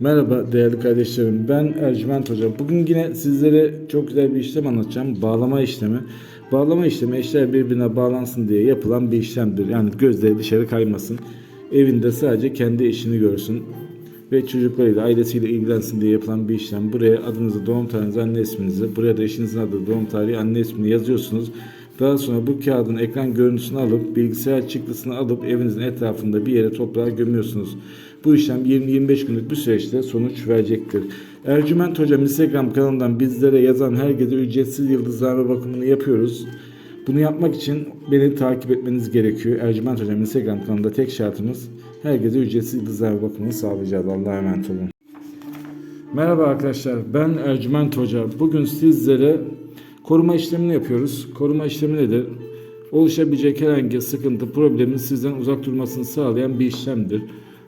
Merhaba değerli kardeşlerim. Ben Ercüment Hoca. Bugün yine sizlere çok güzel bir işlem anlatacağım. Bağlama işlemi. Bağlama işlemi eşler birbirine bağlansın diye yapılan bir işlemdir. Yani gözleri dışarı kaymasın. Evinde sadece kendi eşini görsün ve çocuklarıyla, ailesiyle ilgilensin diye yapılan bir işlem. Buraya adınızı, doğum tarihinizi, anne isminizi, buraya da eşinizin adı, doğum tarihi, anne ismini yazıyorsunuz. Daha sonra bu kağıdın ekran görüntüsünü alıp bilgisayar çıktısını alıp evinizin etrafında bir yere toprağa gömüyorsunuz. Bu işlem 20-25 günlük bir süreçte sonuç verecektir. Ercüment Hocam Instagram kanalından bizlere yazan herkese ücretsiz yıldızlarla bakımını yapıyoruz. Bunu yapmak için beni takip etmeniz gerekiyor. Ercüment Hocam Instagram kanalında tek şartımız herkese ücretsiz yıldızlarla bakımını sağlayacağız. Allah'a emanet olun. Merhaba arkadaşlar ben Ercüment Hoca. Bugün sizlere koruma işlemini yapıyoruz. Koruma işlemi nedir? Oluşabilecek herhangi sıkıntı, problemin sizden uzak durmasını sağlayan bir işlemdir.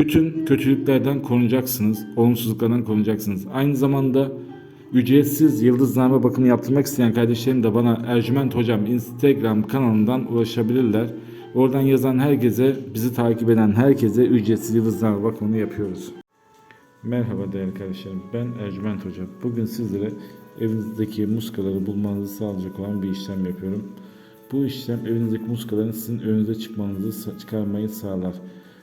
Bütün kötülüklerden korunacaksınız, olumsuzluklardan korunacaksınız. Aynı zamanda ücretsiz yıldızname bakımı yaptırmak isteyen kardeşlerim de bana Ercüment Hocam Instagram kanalından ulaşabilirler. Oradan yazan herkese, bizi takip eden herkese ücretsiz yıldızname bakımını yapıyoruz. Merhaba değerli kardeşlerim. Ben Ercüment Hoca. Bugün sizlere evinizdeki muskaları bulmanızı sağlayacak olan bir işlem yapıyorum. Bu işlem evinizdeki muskaların sizin önünüze çıkmanızı çıkarmayı sağlar.